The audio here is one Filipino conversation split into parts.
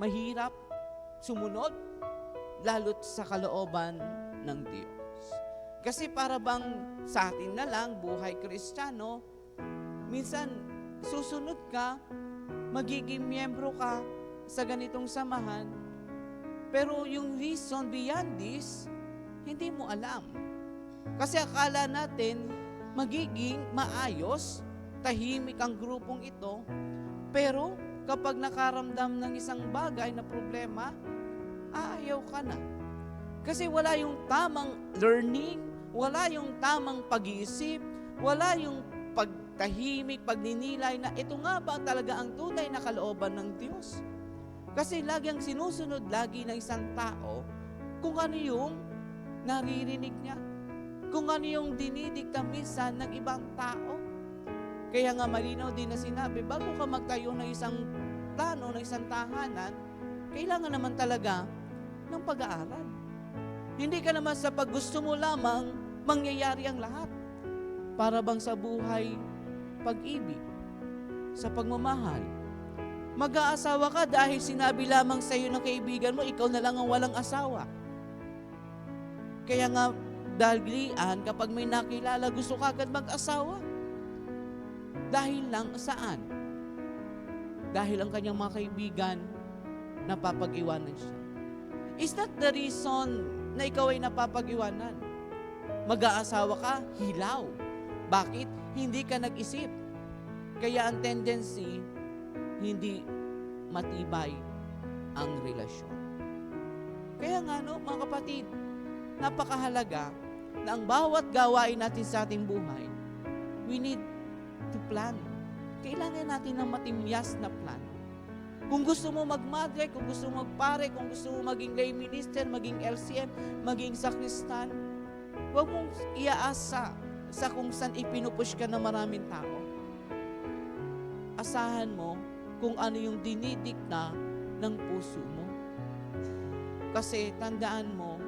mahirap sumunod lalo't sa kalooban ng Diyos. Kasi para bang sa atin na lang, buhay kristyano, minsan susunod ka, magiging miyembro ka sa ganitong samahan, pero yung reason beyond this, hindi mo alam. Kasi akala natin magiging maayos, tahimik ang grupong ito, pero kapag nakaramdam ng isang bagay na problema, aayaw ka na. Kasi wala yung tamang learning, wala yung tamang pag-iisip, wala yung pagtahimik, pagninilay na ito nga ba talaga ang tunay na kalooban ng Diyos. Kasi lagi ang sinusunod lagi ng isang tao kung ano yung naririnig niya. Kung ano yung dinidikta ng ibang tao. Kaya nga malinaw din na sinabi, bago ka magtayo ng isang plano, ng isang tahanan, kailangan naman talaga ng pag-aaral. Hindi ka naman sa paggusto mo lamang mangyayari ang lahat. Para bang sa buhay, pag-ibig, sa pagmamahal. Mag-aasawa ka dahil sinabi lamang sa iyo ng kaibigan mo, ikaw na lang ang walang asawa. Kaya nga, dahilian, kapag may nakilala, gusto ka agad mag-asawa. Dahil lang saan? Dahil ang kanyang mga kaibigan, napapag-iwanan siya. Is that the reason na ikaw ay napapag-iwanan? Mag-aasawa ka, hilaw. Bakit? Hindi ka nag-isip. Kaya ang tendency, hindi matibay ang relasyon. Kaya nga no, mga kapatid, napakahalaga na ang bawat gawain natin sa ating buhay, we need to plan. Kailangan natin ng matimyas na plan. Kung gusto mo magmadre, kung gusto mo magpare, kung gusto mo maging lay minister, maging LCM, maging sakristan, huwag mong iaasa sa kung saan ipinupush ka ng maraming tao. Asahan mo kung ano yung dinidikta ng puso mo. Kasi tandaan mo,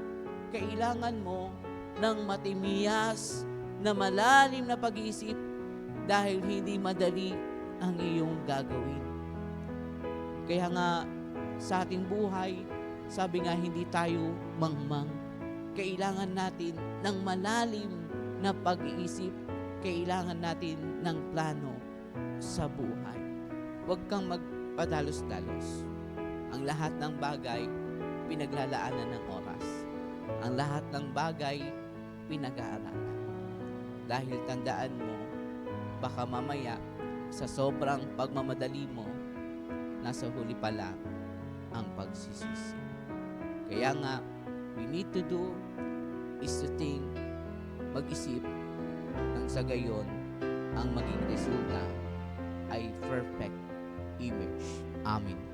kailangan mo ng matimiyas na malalim na pag-iisip dahil hindi madali ang iyong gagawin. Kaya nga sa ating buhay, sabi nga hindi tayo mangmang. Kailangan natin ng malalim na pag-iisip. Kailangan natin ng plano sa buhay. Huwag kang magpadalos-dalos. Ang lahat ng bagay, pinaglalaanan ng oras. Ang lahat ng bagay, pinag-aaralan. Dahil tandaan mo, baka mamaya, sa sobrang pagmamadali mo, nasa huli pa lang ang pagsisisi. Kaya nga, we need to do is to think, mag-isip, nang sa gayon, ang maging resulta ay perfect image. Amen.